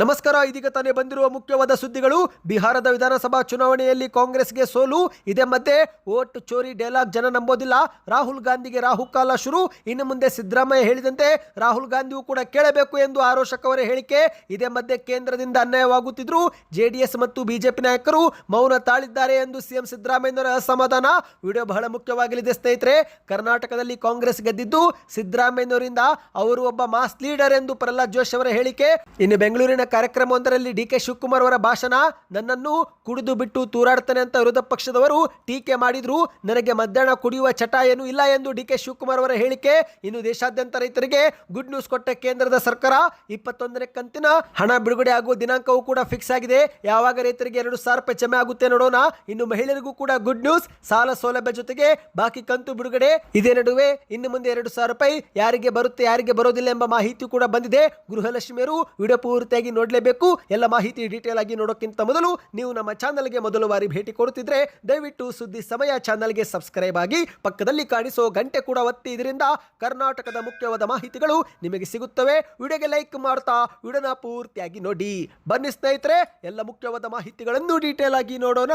ನಮಸ್ಕಾರ, ಇದೀಗ ತಾನೇ ಬಂದಿರುವ ಮುಖ್ಯವಾದ ಸುದ್ದಿಗಳು. ಬಿಹಾರದ ವಿಧಾನಸಭಾ ಚುನಾವಣೆಯಲ್ಲಿ ಕಾಂಗ್ರೆಸ್ಗೆ ಸೋಲು, ಇದೇ ಮಧ್ಯೆ ಓಟ್ ಚೋರಿ ಡೈಲಾಗ್ ಜನ ನಂಬೋದಿಲ್ಲ. ರಾಹುಲ್ ಗಾಂಧಿಗೆ ರಾಹುಕಾಲ ಶುರು. ಇನ್ನು ಮುಂದೆ ಸಿದ್ದರಾಮಯ್ಯ ಹೇಳಿದಂತೆ ರಾಹುಲ್ ಗಾಂಧಿಯೂ ಕೂಡ ಕೇಳಬೇಕು ಎಂದು ಆರೋಶಕ್ ಅವರ ಹೇಳಿಕೆ. ಇದೇ ಮಧ್ಯೆ ಕೇಂದ್ರದಿಂದ ಅನ್ಯಾಯವಾಗುತ್ತಿದ್ರು ಜೆಡಿಎಸ್ ಮತ್ತು ಬಿಜೆಪಿ ನಾಯಕರು ಮೌನ ತಾಳಿದ್ದಾರೆ ಎಂದು ಸಿಎಂ ಸಿದ್ದರಾಮಯ್ಯನವರ ಅಸಮಾಧಾನ. ವಿಡಿಯೋ ಬಹಳ ಮುಖ್ಯವಾಗಲಿದೆ ಸ್ನೇಹಿತರೆ. ಕರ್ನಾಟಕದಲ್ಲಿ ಕಾಂಗ್ರೆಸ್ ಗೆದ್ದಿದ್ದು ಸಿದ್ದರಾಮಯ್ಯನವರಿಂದ. ಅವರು ಒಬ್ಬ ಮಾಸ್ ಲೀಡರ್ ಎಂದು ಪ್ರಹ್ಲಾದ್ ಜೋಶಿ ಅವರ ಹೇಳಿಕೆ. ಇನ್ನು ಬೆಂಗಳೂರಿನ ಕಾರ್ಯಕ್ರಮವೊಂದರಲ್ಲಿ ಡಿ ಕೆ ಶಿವಕುಮಾರ್ ಅವರ ಭಾಷಣ. ನನ್ನನ್ನು ಕುಡಿದು ಬಿಟ್ಟು ತೂರಾಡ್ತಾನೆ ಅಂತ ವಿರೋಧ ಪಕ್ಷದವರು ಟೀಕೆ ಮಾಡಿದ್ರು. ನನಗೆ ಮಧ್ಯಾಹ್ನ ಕುಡಿಯುವ ಚಟ ಏನೂ ಇಲ್ಲ ಎಂದು ಡಿ ಕೆ ಶಿವಕುಮಾರ್ ಅವರ ಹೇಳಿಕೆ. ಇನ್ನು ದೇಶಾದ್ಯಂತ ರೈತರಿಗೆ ಗುಡ್ ನ್ಯೂಸ್ ಕೊಟ್ಟ ಕೇಂದ್ರದ ಸರ್ಕಾರ. ಇಪ್ಪತ್ತೊಂದನೇ ಕಂತಿನ ಹಣ ಬಿಡುಗಡೆ ಆಗುವ ದಿನಾಂಕವೂ ಕೂಡ ಫಿಕ್ಸ್ ಆಗಿದೆ. ಯಾವಾಗ ರೈತರಿಗೆ ಎರಡು ಸಾವಿರ ರೂಪಾಯಿ ಜಮೆ ಆಗುತ್ತೆ ನೋಡೋಣ. ಇನ್ನು ಮಹಿಳೆಯರಿಗೂ ಕೂಡ ಗುಡ್ ನ್ಯೂಸ್. ಸಾಲ ಸೌಲಭ್ಯ ಜೊತೆಗೆ ಬಾಕಿ ಕಂತು ಬಿಡುಗಡೆ. ಇದೇ ನಡುವೆ ಇನ್ನು ಮುಂದೆ ಎರಡು ಸಾವಿರ ರೂಪಾಯಿ ಯಾರಿಗೆ ಬರುತ್ತೆ, ಯಾರಿಗೆ ಬರೋದಿಲ್ಲ ಎಂಬ ಮಾಹಿತಿ ಕೂಡ ಬಂದಿದೆ. ಗೃಹಲಕ್ಷ್ಮಿಯರು ವಿಡಿಯೋ ಪೂರ್ತಿಯಾಗಿ ನೋಡಲೇಬೇಕು. ಎಲ್ಲ ಮಾಹಿತಿ ಡೀಟೇಲ್ ಆಗಿ ನೋಡೋಕ್ಕಿಂತ ಮೊದಲು ನೀವು ನಮ್ಮ ಚಾನಲ್ಗೆ ಮೊದಲು ಬಾರಿ ಭೇಟಿ ಕೊಡುತ್ತಿದ್ರೆ ದಯವಿಟ್ಟು ಸುದ್ದಿ ಸಮಯ ಚಾನಲ್ಗೆ ಸಬ್ಸ್ಕ್ರೈಬ್ ಆಗಿ ಪಕ್ಕದಲ್ಲಿ ಕಾಣಿಸೋ ಗಂಟೆ ಕೂಡ ಒತ್ತಿ. ಇದರಿಂದ ಕರ್ನಾಟಕದ ಮುಖ್ಯವಾದ ಮಾಹಿತಿಗಳು ನಿಮಗೆ ಸಿಗುತ್ತವೆ. ವಿಡಿಯೋಗೆ ಲೈಕ್ ಮಾಡ್ತಾ ವಿಡಿಯೋನ ಪೂರ್ತಿಯಾಗಿ ನೋಡಿ. ಬನ್ನಿ ಸ್ನೇಹಿತರೆ, ಎಲ್ಲ ಮುಖ್ಯವಾದ ಮಾಹಿತಿಗಳನ್ನು ಡೀಟೇಲ್ ಆಗಿ ನೋಡೋಣ.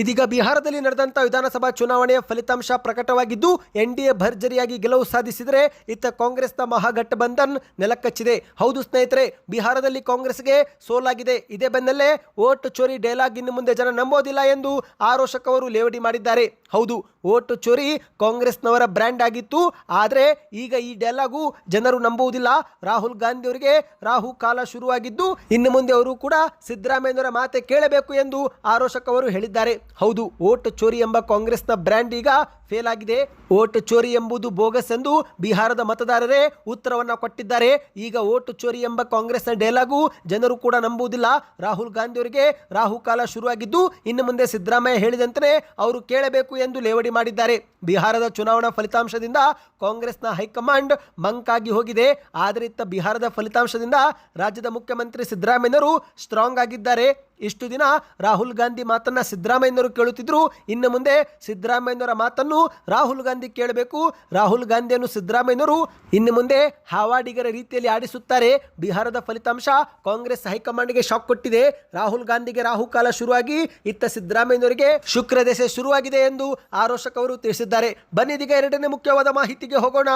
ಇದೀಗ ಬಿಹಾರದಲ್ಲಿ ನಡೆದಂಥ ವಿಧಾನಸಭಾ ಚುನಾವಣೆಯ ಫಲಿತಾಂಶ ಪ್ರಕಟವಾಗಿದ್ದು, ಎನ್ ಡಿ ಎ ಭರ್ಜರಿಯಾಗಿ ಗೆಲುವು ಸಾಧಿಸಿದರೆ ಇತ್ತ ಕಾಂಗ್ರೆಸ್ನ ಮಹಾಗಠಬಂಧನ್ ನೆಲಕ್ಕಚ್ಚಿದೆ ಹೌದು ಸ್ನೇಹಿತರೆ, ಬಿಹಾರದಲ್ಲಿ ಕಾಂಗ್ರೆಸ್ಗೆ ಸೋಲಾಗಿದೆ. ಇದೇ ಬೆನ್ನಲ್ಲೇ ಓಟ್ ಚೋರಿ ಡೈಲಾಗ್ ಇನ್ನು ಮುಂದೆ ಜನ ನಂಬೋದಿಲ್ಲ ಎಂದು ಆರೋಷಕ್ ಅವರು ಲೇವಡಿ ಮಾಡಿದ್ದಾರೆ. ಹೌದು, ಓಟ್ ಚೋರಿ ಕಾಂಗ್ರೆಸ್ನವರ ಬ್ರ್ಯಾಂಡ್ ಆಗಿತ್ತು. ಆದರೆ ಈಗ ಈ ಡೈಲಾಗು ಜನರು ನಂಬುವುದಿಲ್ಲ. ರಾಹುಲ್ ಗಾಂಧಿ ಅವರಿಗೆ ರಾಹು ಕಾಲ ಶುರುವಾಗಿದ್ದು, ಇನ್ನು ಮುಂದೆ ಅವರು ಕೂಡ ಸಿದ್ದರಾಮಯ್ಯನವರ ಮಾತೆ ಕೇಳಬೇಕು ಎಂದು ಆರೋಷಕ್ ಅವರು ಹೇಳಿದ್ದಾರೆ. ಹೌದು, ಓಟ್ ಚೋರಿ ಎಂಬ ಕಾಂಗ್ರೆಸ್ನ ಬ್ರ್ಯಾಂಡ್ ಈಗ ಫೇಲ್ ಆಗಿದೆ. ಓಟ್ ಚೋರಿ ಎಂಬುದು ಬೋಗಸ್ ಎಂದು ಬಿಹಾರದ ಮತದಾರರೇ ಉತ್ತರವನ್ನು ಕೊಟ್ಟಿದ್ದಾರೆ. ಈಗ ಓಟ್ ಚೋರಿ ಎಂಬ ಕಾಂಗ್ರೆಸ್ನ ಡೈಲಾಗು ಜನರು ಕೂಡ ನಂಬುವುದಿಲ್ಲ. ರಾಹುಲ್ ಗಾಂಧಿ ಅವರಿಗೆ ರಾಹುಕಾಲ ಶುರುವಾಗಿದ್ದು, ಇನ್ನು ಮುಂದೆ ಸಿದ್ದರಾಮಯ್ಯ ಹೇಳಿದಂತೆ ಅವರು ಕೇಳಬೇಕು ಎಂದು ಲೇವಡಿ ಮಾಡಿದ್ದಾರೆ. ಬಿಹಾರದ ಚುನಾವಣಾ ಫಲಿತಾಂಶದಿಂದ ಕಾಂಗ್ರೆಸ್ನ ಹೈಕಮಾಂಡ್ ಮಂಕ್ ಆಗಿ ಹೋಗಿದೆ. ಆದರೆ ಇತ್ತ ಬಿಹಾರದ ಫಲಿತಾಂಶದಿಂದ ರಾಜ್ಯದ ಮುಖ್ಯಮಂತ್ರಿ ಸಿದ್ದರಾಮಯ್ಯನವರು ಸ್ಟ್ರಾಂಗ್ ಆಗಿದ್ದಾರೆ. ಇಷ್ಟು ದಿನ ರಾಹುಲ್ ಗಾಂಧಿ ಮಾತನ್ನ ಸಿದ್ದರಾಮಯ್ಯನವರು ಕೇಳುತ್ತಿದ್ದರು ಇನ್ನು ಮುಂದೆ ಸಿದ್ದರಾಮಯ್ಯನವರ ಮಾತನ್ನು ರಾಹುಲ್ ಗಾಂಧಿ ಕೇಳಬೇಕು. ರಾಹುಲ್ ಗಾಂಧಿಯನ್ನು ಸಿದ್ದರಾಮಯ್ಯನವರು ಇನ್ನು ಮುಂದೆ ಹಾವಾಡಿಗರ ರೀತಿಯಲ್ಲಿ ಆಡಿಸುತ್ತಾರೆ. ಬಿಹಾರದ ಫಲಿತಾಂಶ, ಕಾಂಗ್ರೆಸ್ ಹೈಕಮಾಂಡ್ಗೆ ಶಾಕ್ ಕೊಟ್ಟಿದೆ. ರಾಹುಲ್ ಗಾಂಧಿಗೆ ರಾಹುಕಾಲ ಶುರುವಾಗಿ, ಇತ್ತ ಸಿದ್ದರಾಮಯ್ಯನವರಿಗೆ ಶುಕ್ರ ದೆಸೆ ಶುರುವಾಗಿದೆ ಎಂದು ಆರೋಶಕ್ ಅವರು ತಿಳಿಸಿದ್ದಾರೆ. ಬನ್ನಿದೀಗ ಎರಡನೇ ಮುಖ್ಯವಾದ ಮಾಹಿತಿಗೆ ಹೋಗೋಣ.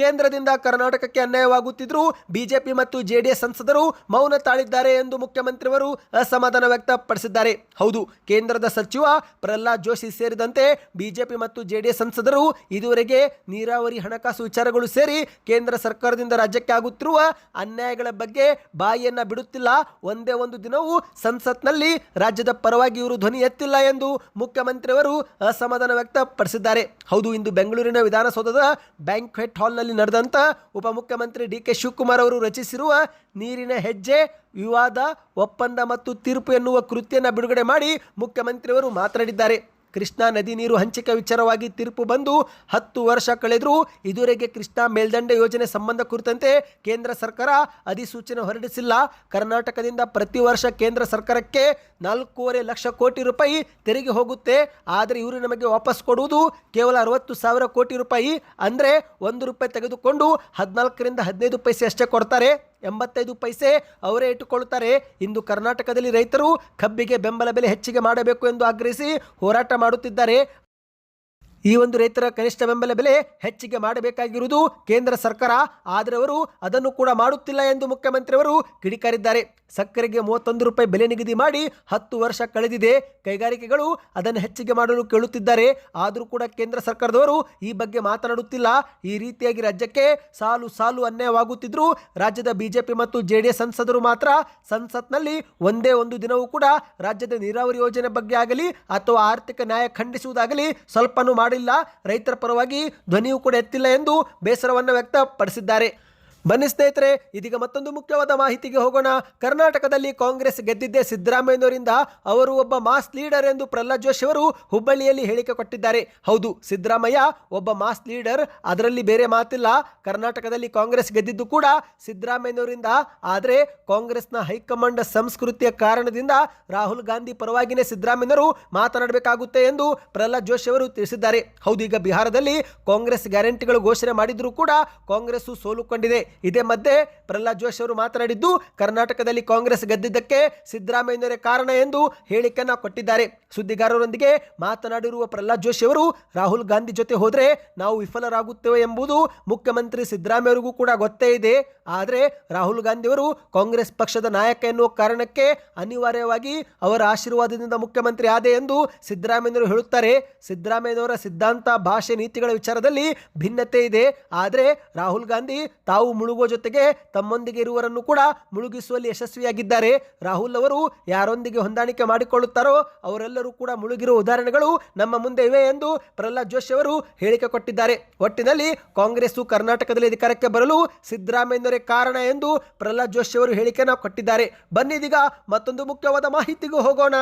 ಕೇಂದ್ರದಿಂದ ಕರ್ನಾಟಕಕ್ಕೆ ಅನ್ಯಾಯವಾಗುತ್ತಿದ್ದರೂ ಬಿಜೆಪಿ ಮತ್ತು ಜೆಡಿಎಸ್ ಸಂಸದರು ಮೌನ ತಾಳಿದ್ದಾರೆ ಎಂದು ಮುಖ್ಯಮಂತ್ರಿಯವರು ಅಸಮಾಧಾನ ವ್ಯಕ್ತಪಡಿಸಿದ್ದಾರೆ. ಹೌದು, ಕೇಂದ್ರದ ಸಚಿವ ಪ್ರಹ್ಲಾದ್ ಜೋಶಿ ಸೇರಿದಂತೆ ಬಿಜೆಪಿ ಮತ್ತು ಜೆಡಿಎಸ್ ಸಂಸದರು ಇದುವರೆಗೆ ನೀರಾವರಿ ಹಣಕಾಸು ವಿಚಾರಗಳು ಸೇರಿ ಕೇಂದ್ರ ಸರ್ಕಾರದಿಂದ ರಾಜ್ಯಕ್ಕೆ ಆಗುತ್ತಿರುವ ಅನ್ಯಾಯಗಳ ಬಗ್ಗೆ ಬಾಯಿಯನ್ನ ಬಿಡುತ್ತಿಲ್ಲ. ಒಂದೇ ಒಂದು ದಿನವೂ ಸಂಸತ್ನಲ್ಲಿ ರಾಜ್ಯದ ಪರವಾಗಿ ಇವರು ಧ್ವನಿ ಎತ್ತಿಲ್ಲ ಎಂದು ಮುಖ್ಯಮಂತ್ರಿಯವರು ಅಸಮಾಧಾನ ವ್ಯಕ್ತಪಡಿಸಿದ್ದಾರೆ. ಹೌದು, ಇಂದು ಬೆಂಗಳೂರಿನ ವಿಧಾನಸೌಧದ ಬ್ಯಾಂಕ್ವೆಟ್ ಹಾಲ್ನಲ್ಲಿ ನಡೆದಂತ ಉಪಮುಖ್ಯಮಂತ್ರಿ ಡಿ ಕೆ ಶಿವಕುಮಾರ್ ಅವರು ರಚಿಸಿರುವ ನೀರಿನ ಹೆಜ್ಜೆ, ವಿವಾದ, ಒಪ್ಪಂದ ಮತ್ತು ತೀರ್ಪು ಎನ್ನುವ ಕೃತಿಯನ್ನು ಬಿಡುಗಡೆ ಮಾಡಿ ಮುಖ್ಯಮಂತ್ರಿಯವರು ಮಾತನಾಡಿದ್ದಾರೆ. ಕೃಷ್ಣಾ ನದಿ ನೀರು ಹಂಚಿಕೆ ವಿಚಾರವಾಗಿ ತೀರ್ಪು ಬಂದು ಹತ್ತು ವರ್ಷ ಕಳೆದರೂ ಇದುವರೆಗೆ ಕೃಷ್ಣಾ ಮೇಲ್ದಂಡೆ ಯೋಜನೆ ಸಂಬಂಧ ಕುರಿತಂತೆ ಕೇಂದ್ರ ಸರ್ಕಾರ ಅಧಿಸೂಚನೆ ಹೊರಡಿಸಿಲ್ಲ. ಕರ್ನಾಟಕದಿಂದ ಪ್ರತಿ ವರ್ಷ ಕೇಂದ್ರ ಸರ್ಕಾರಕ್ಕೆ ನಾಲ್ಕೂವರೆ ಲಕ್ಷ ಕೋಟಿ ರೂಪಾಯಿ ತೆರಿಗೆ ಹೋಗುತ್ತೆ. ಆದರೆ ಇವರು ನಮಗೆ ವಾಪಸ್ ಕೊಡುವುದು ಕೇವಲ ಅರವತ್ತು ಸಾವಿರ ಕೋಟಿ ರೂಪಾಯಿ. ಅಂದರೆ ಒಂದು ರೂಪಾಯಿ ತೆಗೆದುಕೊಂಡು ಹದಿನಾಲ್ಕರಿಂದ ಹದಿನೈದು ಪೈಸೆ ಅಷ್ಟೇ ಕೊಡ್ತಾರೆ. ಎಂಬತ್ತೈದು ಪೈಸೆ ಅವರೇ ಇಟ್ಟುಕೊಳ್ಳುತ್ತಾರೆ. ಇಂದು ಕರ್ನಾಟಕದಲ್ಲಿ ರೈತರು ಕಬ್ಬಿಗೆ ಬೆಂಬಲ ಬೆಲೆ ಹೆಚ್ಚಿಗೆ ಮಾಡಬೇಕು ಎಂದು ಆಗ್ರಹಿಸಿ ಹೋರಾಟ ಮಾಡುತ್ತಿದ್ದಾರೆ. ಈ ಒಂದು ರೈತರ ಕನಿಷ್ಠ ಬೆಂಬಲ ಬೆಲೆ ಹೆಚ್ಚಿಗೆ ಮಾಡಬೇಕಾಗಿರುವುದು ಕೇಂದ್ರ ಸರ್ಕಾರ. ಆದರೆ ಅವರು ಅದನ್ನು ಕೂಡ ಮಾಡುತ್ತಿಲ್ಲ ಎಂದು ಮುಖ್ಯಮಂತ್ರಿಯವರು ಕಿಡಿಕಾರಿದ್ದಾರೆ. ಸಕ್ಕರೆಗೆ ಮೂವತ್ತೊಂದು ರೂಪಾಯಿ ಬೆಲೆ ನಿಗದಿ ಮಾಡಿ ಹತ್ತು ವರ್ಷ ಕಳೆದಿದೆ. ಕೈಗಾರಿಕೆಗಳು ಅದನ್ನು ಹೆಚ್ಚಿಗೆ ಮಾಡಲು ಕೇಳುತ್ತಿದ್ದಾರೆ. ಆದರೂ ಕೂಡ ಕೇಂದ್ರ ಸರ್ಕಾರದವರು ಈ ಬಗ್ಗೆ ಮಾತನಾಡುತ್ತಿಲ್ಲ. ಈ ರೀತಿಯಾಗಿ ರಾಜ್ಯಕ್ಕೆ ಸಾಲು ಸಾಲು ಅನ್ಯಾಯವಾಗುತ್ತಿದ್ದರೂ ರಾಜ್ಯದ ಬಿಜೆಪಿ ಮತ್ತು ಜೆಡಿಎಸ್ ಸಂಸದರು ಮಾತ್ರ ಸಂಸತ್ನಲ್ಲಿ ಒಂದೇ ಒಂದು ದಿನವೂ ಕೂಡ ರಾಜ್ಯದ ನೀರಾವರಿ ಯೋಜನೆ ಬಗ್ಗೆ ಆಗಲಿ ಅಥವಾ ಆರ್ಥಿಕ ನ್ಯಾಯ ಖಂಡಿಸುವುದಾಗಲಿ ಸ್ವಲ್ಪನೂ ಮಾಡಿಲ್ಲ ರೈತರ ಪರವಾಗಿ ಧ್ವನಿಯೂ ಕೂಡ ಎತ್ತಿಲ್ಲ ಎಂದು ಬೇಸರವನ್ನು ವ್ಯಕ್ತಪಡಿಸಿದ್ದಾರೆ. ಬನ್ನಿ ಸ್ನೇಹಿತರೆ, ಇದೀಗ ಮತ್ತೊಂದು ಮುಖ್ಯವಾದ ಮಾಹಿತಿಗೆ ಹೋಗೋಣ. ಕರ್ನಾಟಕದಲ್ಲಿ ಕಾಂಗ್ರೆಸ್ ಗೆದ್ದಿದ್ದೇ ಸಿದ್ದರಾಮಯ್ಯನವರಿಂದ ಅವರು ಒಬ್ಬ ಮಾಸ್ ಲೀಡರ್ ಎಂದು ಪ್ರಹ್ಲಾದ್ ಜೋಶಿ ಅವರು ಹುಬ್ಬಳ್ಳಿಯಲ್ಲಿ ಹೇಳಿಕೆ ಕೊಟ್ಟಿದ್ದಾರೆ. ಹೌದು, ಸಿದ್ದರಾಮಯ್ಯ ಒಬ್ಬ ಮಾಸ್ ಲೀಡರ್, ಅದರಲ್ಲಿ ಬೇರೆ ಮಾತಿಲ್ಲ. ಕರ್ನಾಟಕದಲ್ಲಿ ಕಾಂಗ್ರೆಸ್ ಗೆದ್ದಿದ್ದು ಕೂಡ ಸಿದ್ದರಾಮಯ್ಯನವರಿಂದ. ಆದರೆ ಕಾಂಗ್ರೆಸ್ನ ಹೈಕಮಾಂಡ್ ಸಂಸ್ಕೃತಿಯ ಕಾರಣದಿಂದ ರಾಹುಲ್ ಗಾಂಧಿ ಪರವಾಗಿನೇ ಸಿದ್ದರಾಮಯ್ಯನವರು ಮಾತನಾಡಬೇಕಾಗುತ್ತೆ ಎಂದು ಪ್ರಹ್ಲಾದ್ ಜೋಶಿ ಅವರು ತಿಳಿಸಿದ್ದಾರೆ. ಹೌದು, ಈಗ ಬಿಹಾರದಲ್ಲಿ ಕಾಂಗ್ರೆಸ್ ಗ್ಯಾರಂಟಿಗಳು ಘೋಷಣೆ ಮಾಡಿದರೂ ಕೂಡ ಕಾಂಗ್ರೆಸ್ ಸೋಲುಕೊಂಡಿದೆ. ಇದೇ ಮಧ್ಯೆ ಪ್ರಹ್ಲಾದ್ ಜೋಶಿ ಅವರು ಮಾತನಾಡಿದ್ದು, ಕರ್ನಾಟಕದಲ್ಲಿ ಕಾಂಗ್ರೆಸ್ ಗೆದ್ದಿದ್ದಕ್ಕೆ ಸಿದ್ದರಾಮಯ್ಯನವರೇ ಕಾರಣ ಎಂದು ಹೇಳಿಕೆಯನ್ನು ಕೊಟ್ಟಿದ್ದಾರೆ. ಸುದ್ದಿಗಾರರೊಂದಿಗೆ ಮಾತನಾಡಿರುವ ಪ್ರಹ್ಲಾದ್ ಜೋಶಿ ಅವರು, ರಾಹುಲ್ ಗಾಂಧಿ ಜೊತೆ ಹೋದರೆ ನಾವು ವಿಫಲರಾಗುತ್ತೇವೆ ಎಂಬುದು ಮುಖ್ಯಮಂತ್ರಿ ಸಿದ್ದರಾಮಯ್ಯವರಿಗೂ ಕೂಡ ಗೊತ್ತೇ ಇದೆ. ಆದರೆ ರಾಹುಲ್ ಗಾಂಧಿಯವರು ಕಾಂಗ್ರೆಸ್ ಪಕ್ಷದ ನಾಯಕ ಎನ್ನುವ ಕಾರಣಕ್ಕೆ ಅನಿವಾರ್ಯವಾಗಿ ಅವರ ಆಶೀರ್ವಾದದಿಂದ ಮುಖ್ಯಮಂತ್ರಿ ಆದೆ ಎಂದು ಸಿದ್ದರಾಮಯ್ಯನವರು ಹೇಳುತ್ತಾರೆ. ಸಿದ್ದರಾಮಯ್ಯನವರ ಸಿದ್ಧಾಂತ, ಭಾಷೆ, ನೀತಿಗಳ ವಿಚಾರದಲ್ಲಿ ಭಿನ್ನತೆ ಇದೆ. ಆದರೆ ರಾಹುಲ್ ಗಾಂಧಿ ತಾವು ಮುಳುಗುವ ಜೊತೆಗೆ ತಮ್ಮೊಂದಿಗೆ ಇರುವರನ್ನು ಕೂಡ ಮುಳುಗಿಸುವಲ್ಲಿ ಯಶಸ್ವಿಯಾಗಿದ್ದಾರೆ. ರಾಹುಲ್ ಅವರು ಯಾರೊಂದಿಗೆ ಹೊಂದಾಣಿಕೆ ಮಾಡಿಕೊಳ್ಳುತ್ತಾರೋ ಅವರೆಲ್ಲರೂ ಕೂಡ ಮುಳುಗಿರುವ ಉದಾಹರಣೆಗಳು ನಮ್ಮ ಮುಂದೆ ಇವೆ ಎಂದು ಪ್ರಹ್ಲಾದ್ ಜೋಶಿ ಅವರು ಹೇಳಿಕೆ ಕೊಟ್ಟಿದ್ದಾರೆ. ಒಟ್ಟಿನಲ್ಲಿ ಕಾಂಗ್ರೆಸ್ಸು ಕರ್ನಾಟಕದಲ್ಲಿ ಅಧಿಕಾರಕ್ಕೆ ಬರಲು ಸಿದ್ದರಾಮಯ್ಯನವರೇ ಕಾರಣ ಎಂದು ಪ್ರಹ್ಲಾದ್ ಜೋಶಿ ಅವರು ಹೇಳಿಕೆಯನ್ನು ಕೊಟ್ಟಿದ್ದಾರೆ. ಬನ್ನಿದೀಗ ಮತ್ತೊಂದು ಮುಖ್ಯವಾದ ಮಾಹಿತಿಗೂ ಹೋಗೋಣ.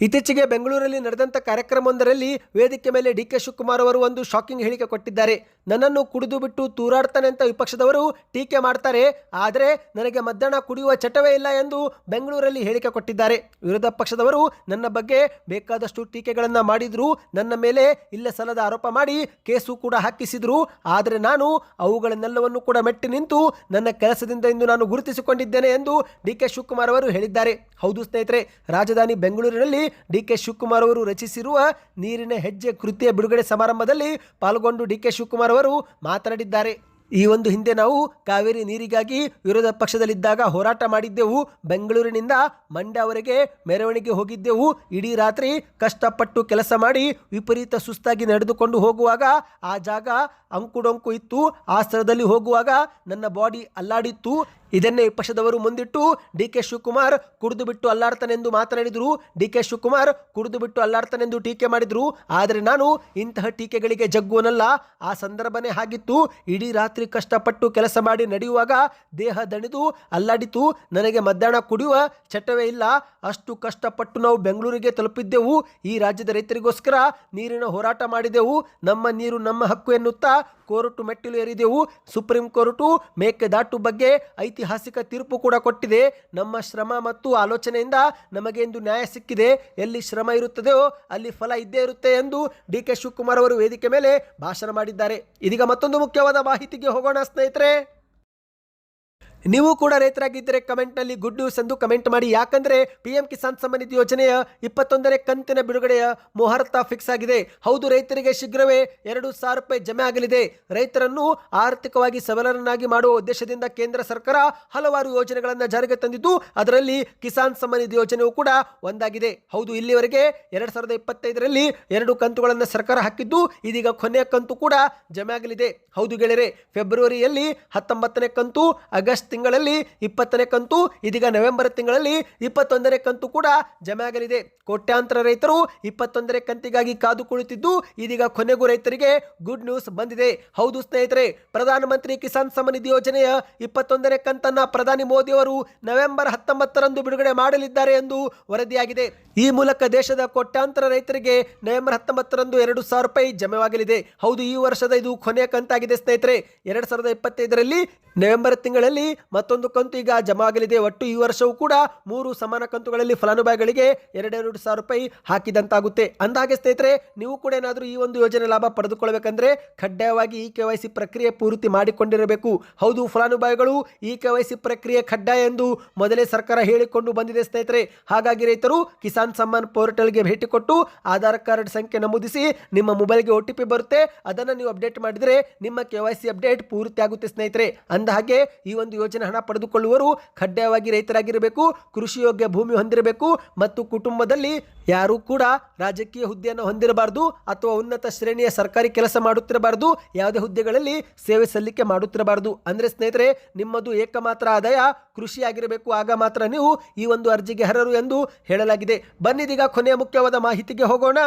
ಇತ್ತೀಚೆಗೆ ಬೆಂಗಳೂರಲ್ಲಿ ನಡೆದಂಥ ಕಾರ್ಯಕ್ರಮವೊಂದರಲ್ಲಿ ವೇದಿಕೆ ಮೇಲೆ ಡಿ ಕೆ ಶಿವಕುಮಾರ್ ಅವರು ಒಂದು ಶಾಕಿಂಗ್ ಹೇಳಿಕೆ ಕೊಟ್ಟಿದ್ದಾರೆ. ನನ್ನನ್ನು ಕುಡಿದು ಬಿಟ್ಟು ತೂರಾಡ್ತಾನೆ ಅಂತ ವಿಪಕ್ಷದವರು ಟೀಕೆ ಮಾಡ್ತಾರೆ. ಆದರೆ ನನಗೆ ಮಧ್ಯಾಹ್ನ ಕುಡಿಯುವ ಚಟವೇ ಇಲ್ಲ ಎಂದು ಬೆಂಗಳೂರಲ್ಲಿ ಹೇಳಿಕೆ ಕೊಟ್ಟಿದ್ದಾರೆ. ವಿರೋಧ ಪಕ್ಷದವರು ನನ್ನ ಬಗ್ಗೆ ಬೇಕಾದಷ್ಟು ಟೀಕೆಗಳನ್ನು ಮಾಡಿದ್ರು. ನನ್ನ ಮೇಲೆ ಇಲ್ಲ ಸಲ್ಲದ ಆರೋಪ ಮಾಡಿ ಕೇಸು ಕೂಡ ಹಾಕಿಸಿದ್ರು. ಆದರೆ ನಾನು ಅವುಗಳನ್ನೆಲ್ಲವನ್ನು ಕೂಡ ಮೆಟ್ಟಿ ನಿಂತು ನನ್ನ ಕೆಲಸದಿಂದ ಇಂದು ನಾನು ಗುರುತಿಸಿಕೊಂಡಿದ್ದೇನೆ ಎಂದು ಡಿ ಕೆ ಶಿವಕುಮಾರ್ ಅವರು ಹೇಳಿದ್ದಾರೆ. ಹೌದು ಸ್ನೇಹಿತರೆ, ರಾಜಧಾನಿ ಬೆಂಗಳೂರಿನಲ್ಲಿ ಡಿ ಕೆ ಶಿವಕುಮಾರ್ ಅವರು ರಚಿಸಿರುವ ನೀರಿನ ಹೆಜ್ಜೆ ಕೃತಿಯ ಬಿಡುಗಡೆ ಸಮಾರಂಭದಲ್ಲಿ ಪಾಲ್ಗೊಂಡು ಡಿ ಕೆ ಶಿವಕುಮಾರ್ ಅವರು ಮಾತನಾಡಿದ್ದಾರೆ. ಈ ಒಂದು ಹಿಂದೆ ನಾವು ಕಾವೇರಿ ನೀರಿಗಾಗಿ ವಿರೋಧ ಪಕ್ಷದಲ್ಲಿದ್ದಾಗ ಹೋರಾಟ ಮಾಡಿದ್ದೆವು. ಬೆಂಗಳೂರಿನಿಂದ ಮಂಡ್ಯವರೆಗೆ ಮೆರವಣಿಗೆ ಹೋಗಿದ್ದೆವು. ಇಡೀ ರಾತ್ರಿ ಕಷ್ಟಪಟ್ಟು ಕೆಲಸ ಮಾಡಿ ವಿಪರೀತ ಸುಸ್ತಾಗಿ ನಡೆದುಕೊಂಡು ಹೋಗುವಾಗ ಆ ಜಾಗ ಅಂಕುಡೊಂಕು ಇತ್ತು. ಆ ಸ್ಥಳದಲ್ಲಿ ಹೋಗುವಾಗ ನನ್ನ ಬಾಡಿ ಅಲ್ಲಾಡಿತ್ತು. ಇದನ್ನೇ ವಿಪಕ್ಷದವರು ಮುಂದಿಟ್ಟು ಡಿ ಕೆ ಶಿವಕುಮಾರ್ ಕುಡಿದು ಬಿಟ್ಟು ಅಲ್ಲಾಡ್ತಾನೆಂದು ಮಾತನಾಡಿದರು. ಡಿ ಕೆ ಶಿವಕುಮಾರ್ ಕುಡಿದು ಬಿಟ್ಟು ಅಲ್ಲಾಡ್ತಾನೆಂದು ಟೀಕೆ ಮಾಡಿದರು. ಆದರೆ ನಾನು ಇಂತಹ ಟೀಕೆಗಳಿಗೆ ಜಗ್ಗುವನಲ್ಲ. ಆ ಸಂದರ್ಭನೇ ಹಾಗಿತ್ತು. ಇಡೀ ರಾತ್ರಿ ಕಷ್ಟಪಟ್ಟು ಕೆಲಸ ಮಾಡಿ ನಡೆಯುವಾಗ ದೇಹ ದಣಿದು ಅಲ್ಲಾಡಿತು. ನನಗೆ ಮಧ್ಯಾಹ್ನ ಕುಡಿಯುವ ಚಟವೇ ಇಲ್ಲ. ಅಷ್ಟು ಕಷ್ಟಪಟ್ಟು ನಾವು ಬೆಂಗಳೂರಿಗೆ ತಲುಪಿದ್ದೆವು. ಈ ರಾಜ್ಯದ ರೈತರಿಗೋಸ್ಕರ ನೀರಿನ ಹೋರಾಟ ಮಾಡಿದೆವು. ನಮ್ಮ ನೀರು ನಮ್ಮ ಹಕ್ಕು ಎನ್ನುತ್ತಾ ಕೋರ್ಟು ಮೆಟ್ಟಿಲು ಏರಿದೆವು ಸುಪ್ರೀಂ ಕೋರ್ಟು ಮೇಕೆದಾಟು ಬಗ್ಗೆ ಐತಿಹಾಸಿಕ ತೀರ್ಪು ಕೂಡ ಕೊಟ್ಟಿದೆ. ನಮ್ಮ ಶ್ರಮ ಮತ್ತು ಆಲೋಚನೆಯಿಂದ ನಮಗೆ ಇಂದು ನ್ಯಾಯ ಸಿಕ್ಕಿದೆ. ಎಲ್ಲಿ ಶ್ರಮ ಇರುತ್ತದೆಯೋ ಅಲ್ಲಿ ಫಲ ಇದ್ದೇ ಇರುತ್ತೆ ಎಂದು ಡಿ ಕೆ ಶಿವಕುಮಾರ್ ಅವರು ವೇದಿಕೆ ಮೇಲೆ ಭಾಷಣ ಮಾಡಿದ್ದಾರೆ. ಇದೀಗ ಮತ್ತೊಂದು ಮುಖ್ಯವಾದ ಮಾಹಿತಿಗೆ ಹೋಗೋಣ ಸ್ನೇಹಿತರೆ. ನೀವು ಕೂಡ ರೈತರಾಗಿದ್ದರೆ ಕಮೆಂಟ್ನಲ್ಲಿ ಗುಡ್ ನ್ಯೂಸ್ ಎಂದು ಕಮೆಂಟ್ ಮಾಡಿ. ಯಾಕಂದ್ರೆ ಪಿ ಎಂ ಕಿಸಾನ್ ಸಮ್ಮಾನ್ ನಿಧಿ ಯೋಜನೆಯ ಇಪ್ಪತ್ತೊಂದನೇ ಕಂತಿನ ಬಿಡುಗಡೆಯ ಮುಹೂರ್ತ ಫಿಕ್ಸ್ ಆಗಿದೆ. ಹೌದು, ರೈತರಿಗೆ ಶೀಘ್ರವೇ ಎರಡು ಸಾವಿರ ರೂಪಾಯಿ ಜಮೆ ಆಗಲಿದೆ. ರೈತರನ್ನು ಆರ್ಥಿಕವಾಗಿ ಸಬಲರನ್ನಾಗಿ ಮಾಡುವ ಉದ್ದೇಶದಿಂದ ಕೇಂದ್ರ ಸರ್ಕಾರ ಹಲವಾರು ಯೋಜನೆಗಳನ್ನು ಜಾರಿಗೆ ತಂದಿದ್ದು, ಅದರಲ್ಲಿ ಕಿಸಾನ್ ಸಮ್ಮಾನ್ ನಿಧಿ ಯೋಜನೆಯು ಕೂಡ ಒಂದಾಗಿದೆ. ಹೌದು, ಇಲ್ಲಿವರೆಗೆ ಎರಡು ಸಾವಿರದ ಇಪ್ಪತ್ತೈದರಲ್ಲಿ ಎರಡು ಕಂತುಗಳನ್ನು ಸರ್ಕಾರ ಹಾಕಿದ್ದು, ಇದೀಗ ಕೊನೆಯ ಕಂತು ಕೂಡ ಜಮೆ ಆಗಲಿದೆ. ಹೌದು ಗೆಳೆಯರೆ ಫೆಬ್ರವರಿಯಲ್ಲಿ ಹತ್ತೊಂಬತ್ತನೇ ಕಂತು ಆಗಸ್ಟ್ ತಿಂಗಳಲ್ಲಿ ಇಪ್ಪತ್ತನೇ ಕಂತು, ಇದೀಗ ನವೆಂಬರ್ ತಿಂಗಳಲ್ಲಿ ಇಪ್ಪತ್ತೊಂದನೇ ಕಂತು ಕೂಡ ಜಮೆ ಆಗಲಿದೆ. ಕೋಟ್ಯಾಂತರ ರೈತರು ಇಪ್ಪತ್ತೊಂದನೇ ಕಂತಿಗಾಗಿ ಕಾದು ಕುಳಿತಿದ್ದು, ಇದೀಗ ಕೊನೆಗೂ ರೈತರಿಗೆ ಗುಡ್ ನ್ಯೂಸ್ ಬಂದಿದೆ. ಹೌದು ಸ್ನೇಹಿತರೆ, ಪ್ರಧಾನಮಂತ್ರಿ ಕಿಸಾನ್ ನಿಧಿ ಯೋಜನೆಯ ಇಪ್ಪತ್ತೊಂದನೇ ಕಂತನ್ನ ಪ್ರಧಾನಿ ಮೋದಿ ಅವರು ನವೆಂಬರ್ ಹತ್ತೊಂಬತ್ತರಂದು ಬಿಡುಗಡೆ ಮಾಡಲಿದ್ದಾರೆ ಎಂದು ವರದಿಯಾಗಿದೆ. ಈ ಮೂಲಕ ದೇಶದ ಕೋಟ್ಯಾಂತರ ರೈತರಿಗೆ ನವೆಂಬರ್ ಹತ್ತೊಂಬತ್ತರಂದು ಎರಡು ಸಾವಿರ ರೂಪಾಯಿ ಜಮೆವಾಗಲಿದೆ. ಹೌದು, ಈ ವರ್ಷದ ಇದು ಕೊನೆಯ ಕಂತಾಗಿದೆ ಸ್ನೇಹಿತರೆ. ಎರಡ್ ಸಾವಿರದ ಇಪ್ಪತ್ತೈದರಲ್ಲಿ ನವೆಂಬರ್ ತಿಂಗಳಲ್ಲಿ ಮತ್ತೊಂದು ಕಂತು ಈಗ ಜಮಾ ಆಗಲಿದೆ ಒಟ್ಟು ಈ ವರ್ಷವೂ ಕೂಡ ಮೂರು ಸಮಾನ ಕಂತುಗಳಲ್ಲಿ ಫಲಾನುಭವಿಗಳಿಗೆ ಎರಡೆರಡು ಸಾವಿರ ರೂಪಾಯಿ ಹಾಕಿದಂತಾಗುತ್ತೆ. ಅಂದಾಗೆ ಸ್ನೇಹಿತರೆ, ನೀವು ಕೂಡ ಏನಾದರೂ ಈ ಒಂದು ಯೋಜನೆ ಲಾಭ ಪಡೆದುಕೊಳ್ಳಬೇಕಂದ್ರೆ ಕಡ್ಡಾಯವಾಗಿ ಈ ಕೆ ಪ್ರಕ್ರಿಯೆ ಪೂರ್ತಿ ಮಾಡಿಕೊಂಡಿರಬೇಕು. ಹೌದು, ಫಲಾನುಭವಿಗಳು ಈ ಕೆ ಪ್ರಕ್ರಿಯೆ ಕಡ್ಡಾಯ ಎಂದು ಮೊದಲೇ ಸರ್ಕಾರ ಹೇಳಿಕೊಂಡು ಬಂದಿದೆ ಸ್ನೇಹಿತರೆ. ಹಾಗಾಗಿ ರೈತರು ಕಿಸಾನ್ ಸಮ್ಮಾನ್ ಪೋರ್ಟಲ್ಗೆ ಭೇಟಿ ಕೊಟ್ಟು ಆಧಾರ್ ಕಾರ್ಡ್ ಸಂಖ್ಯೆ ನಮೂದಿಸಿ ನಿಮ್ಮ ಮೊಬೈಲ್ಗೆ ಒ ಟಿ ಪಿ ಬರುತ್ತೆ. ಅದನ್ನು ನೀವು ಅಪ್ಡೇಟ್ ಮಾಡಿದರೆ ನಿಮ್ಮ ಕೆ ವೈ ಸಿ ಅಪ್ಡೇಟ್ ಪೂರ್ತಿ ಆಗುತ್ತೆ ಸ್ನೇಹಿತರೆ. ಅಂದ ಹಾಗೆ ಈ ಒಂದು ಯೋಜನೆ ಹಣ ಪಡೆದುಕೊಳ್ಳುವರು ಕಡ್ಡಾಯವಾಗಿ ರೈತರಾಗಿರಬೇಕು, ಕೃಷಿ ಯೋಗ್ಯ ಭೂಮಿ ಹೊಂದಿರಬೇಕು ಮತ್ತು ಕುಟುಂಬದಲ್ಲಿ ಯಾರೂ ಕೂಡ ರಾಜಕೀಯ ಹುದ್ದೆಯನ್ನು ಹೊಂದಿರಬಾರದು ಅಥವಾ ಉನ್ನತ ಶ್ರೇಣಿಯ ಸರ್ಕಾರಿ ಕೆಲಸ ಮಾಡುತ್ತಿರಬಾರದು, ಯಾವುದೇ ಹುದ್ದೆಗಳಲ್ಲಿ ಸೇವೆ ಸಲ್ಲಿಕೆ ಮಾಡುತ್ತಿರಬಾರದು. ಅಂದರೆ ಸ್ನೇಹಿತರೆ, ನಿಮ್ಮದು ಏಕಮಾತ್ರ ಆದಾಯ ಕೃಷಿಯಾಗಿರಬೇಕು. ಆಗ ಮಾತ್ರ ನೀವು ಈ ಒಂದು ಅರ್ಜಿಗೆ ಅರ್ಹರು ಎಂದು ಹೇಳಲಾಗಿದೆ. ಬನ್ನಿದೀಗ ಕೊನೆಯ ಮುಖ್ಯವಾದ ಮಾಹಿತಿಗೆ ಹೋಗೋಣ.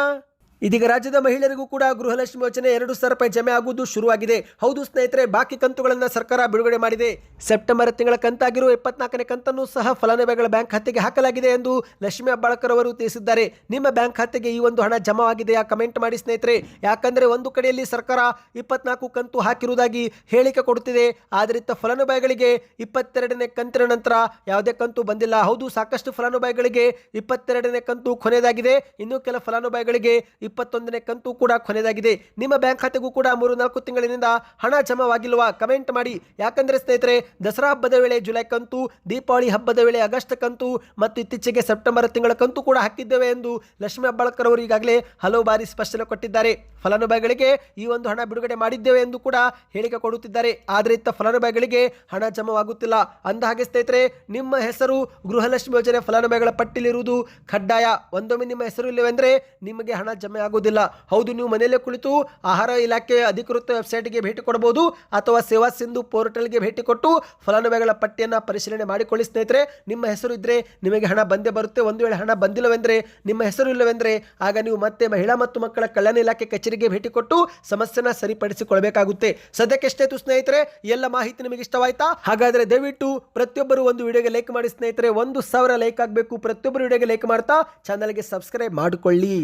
ಇದೀಗ ರಾಜ್ಯದ ಮಹಿಳೆಯರಿಗೂ ಕೂಡ ಗೃಹಲಕ್ಷ್ಮಿ ಯೋಜನೆ ಎರಡು ಸಾವಿರ ರೂಪಾಯಿ ಜಮೆ ಆಗುವುದು ಶುರುವಾಗಿದೆ. ಹೌದು ಸ್ನೇಹಿತರೆ, ಬಾಕಿ ಕಂತುಗಳನ್ನು ಸರ್ಕಾರ ಬಿಡುಗಡೆ ಮಾಡಿದೆ. ಸೆಪ್ಟೆಂಬರ್ ತಿಂಗಳ ಕಂತಾಗಿರುವ ಇಪ್ಪತ್ನಾಲ್ಕನೇ ಕಂತನ್ನು ಸಹ ಫಲಾನುಭವಿಗಳ ಬ್ಯಾಂಕ್ ಖಾತೆಗೆ ಹಾಕಲಾಗಿದೆ ಎಂದು ಲಕ್ಷ್ಮಿ ಅಬ್ಬಾಳ್ಕರ್ ಅವರು ತಿಳಿಸಿದ್ದಾರೆ. ನಿಮ್ಮ ಬ್ಯಾಂಕ್ ಖಾತೆಗೆ ಈ ಒಂದು ಹಣ ಜಮಾವಾಗಿದೆಯಾ ಕಮೆಂಟ್ ಮಾಡಿ ಸ್ನೇಹಿತರೆ. ಯಾಕಂದ್ರೆ ಒಂದು ಕಡೆಯಲ್ಲಿ ಸರ್ಕಾರ ಇಪ್ಪತ್ನಾಲ್ಕು ಕಂತು ಹಾಕಿರುವುದಾಗಿ ಹೇಳಿಕೆ ಕೊಡುತ್ತಿದೆ. ಆದರೆ ಇತ್ತ ಫಲಾನುಭವಿಗಳಿಗೆ ಇಪ್ಪತ್ತೆರಡನೇ ಕಂತಿನ ನಂತರ ಯಾವುದೇ ಕಂತು ಬಂದಿಲ್ಲ. ಹೌದು, ಸಾಕಷ್ಟು ಫಲಾನುಭವಿಗಳಿಗೆ ಇಪ್ಪತ್ತೆರಡನೇ ಕಂತು ಕೊನೆಯದಾಗಿದೆ. ಇನ್ನು ಕೆಲ ಫಲಾನುಭವಿಗಳಿಗೆ ಇಪ್ಪತ್ತೊಂದನೇ ಕಂತು ಕೂಡ ಕೊನೆಯದಾಗಿದೆ ನಿಮ್ಮ ಬ್ಯಾಂಕ್ ಖಾತೆಗೂ ಕೂಡ ಮೂರು, ನಾಲ್ಕು ತಿಂಗಳಿನಿಂದ ಹಣ ಜಮವಾಗಿಲ್ವಾ ಕಮೆಂಟ್ ಮಾಡಿ. ಯಾಕಂದ್ರೆ ಸ್ನೇಹಿತರೆ, ದಸರಾ ಹಬ್ಬದ ವೇಳೆ ಜುಲೈ ಕಂತು, ದೀಪಾವಳಿ ಹಬ್ಬದ ವೇಳೆ ಆಗಸ್ಟ್ ಕಂತು ಮತ್ತು ಇತ್ತೀಚೆಗೆ ಸೆಪ್ಟೆಂಬರ್ ತಿಂಗಳ ಕಂತು ಕೂಡ ಹಾಕಿದ್ದೇವೆ ಎಂದು ಲಕ್ಷ್ಮೀ ಹೆಬ್ಬಾಳ್ಕರ್ ಅವರು ಈಗಾಗಲೇ ಹಲವು ಬಾರಿ ಸ್ಪಷ್ಟನೆ ಕೊಟ್ಟಿದ್ದಾರೆ. ಫಲಾನುಭವಿಗಳಿಗೆ ಈ ಒಂದು ಹಣ ಬಿಡುಗಡೆ ಮಾಡಿದ್ದೇವೆ ಎಂದು ಕೂಡ ಹೇಳಿಕೆ ಕೊಡುತ್ತಿದ್ದಾರೆ. ಆದರೆ ಇತ್ತ ಫಲಾನುಭವಿಗಳಿಗೆ ಹಣ ಜಮವಾಗುತ್ತಿಲ್ಲ. ಅಂದ ಹಾಗೆ ಸ್ನೇಹಿತರೆ, ನಿಮ್ಮ ಹೆಸರು ಗೃಹಲಕ್ಷ್ಮಿ ಯೋಜನೆ ಫಲಾನುಭವಿಗಳ ಪಟ್ಟಿಲಿರುವುದು ಕಡ್ಡಾಯ. ಒಂದೊಮ್ಮೆ ನಿಮ್ಮ ಹೆಸರು ಇಲ್ಲವೆಂದರೆ ನಿಮಗೆ ಹಣ ಜಮೆ ಆಗುವುದಿಲ್ಲ. ಹೌದು, ನೀವು ಮನೆಯಲ್ಲೇ ಕುಳಿತು ಆಹಾರ ಇಲಾಖೆ ಅಧಿಕೃತ ವೆಬ್ಸೈಟ್ಗೆ ಭೇಟಿ ಕೊಡಬಹುದು ಅಥವಾ ಸೇವಾ ಸಿಂಧು ಪೋರ್ಟಲ್ಗೆ ಭೇಟಿ ಕೊಟ್ಟು ಫಲಾನುಭವಿಗಳ ಪಟ್ಟಿಯನ್ನು ಪರಿಶೀಲನೆ ಮಾಡಿಕೊಳ್ಳಿ. ಸ್ನೇಹಿತರೆ, ನಿಮ್ಮ ಹೆಸರು ಇದ್ದರೆ ನಿಮಗೆ ಹಣ ಬಂದೇ ಬರುತ್ತೆ. ಒಂದು ವೇಳೆ ಹಣ ಬಂದಿಲ್ಲವೆಂದರೆ ನಿಮ್ಮ ಹೆಸರು ಇಲ್ಲವೆಂದರೆ ಆಗ ನೀವು ಮತ್ತೆ ಮಹಿಳಾ ಮತ್ತು ಮಕ್ಕಳ ಕಲ್ಯಾಣ ಇಲಾಖೆ ಕಚೇರಿಗೆ ಭೇಟಿ ಕೊಟ್ಟು ಸಮಸ್ಯೆನ ಸರಿಪಡಿಸಿಕೊಳ್ಳಬೇಕಾಗುತ್ತೆ ಸದ್ಯಕ್ಕೆ ತು ಸ್ನೇಹಿತರೆ ಎಲ್ಲ ಮಾಹಿತಿ ನಿಮಗೆ ಇಷ್ಟವಾಯ್ತಾ? ಹಾಗಾದರೆ ದಯವಿಟ್ಟು ಪ್ರತಿಯೊಬ್ಬರು ಒಂದು ವಿಡಿಯೋಗೆ ಲೈಕ್ ಮಾಡಿ. ಸ್ನೇಹಿತರೆ, ಒಂದು ಸಾವಿರ ಲೈಕ್ ಆಗಬೇಕು. ಪ್ರತಿಯೊಬ್ಬರು ವಿಡಿಯೋಗೆ ಲೈಕ್ ಮಾಡ್ತಾ ಚಾನಲ್ಗೆ ಸಬ್ಸ್ಕ್ರೈಬ್ ಮಾಡಿಕೊಳ್ಳಿ.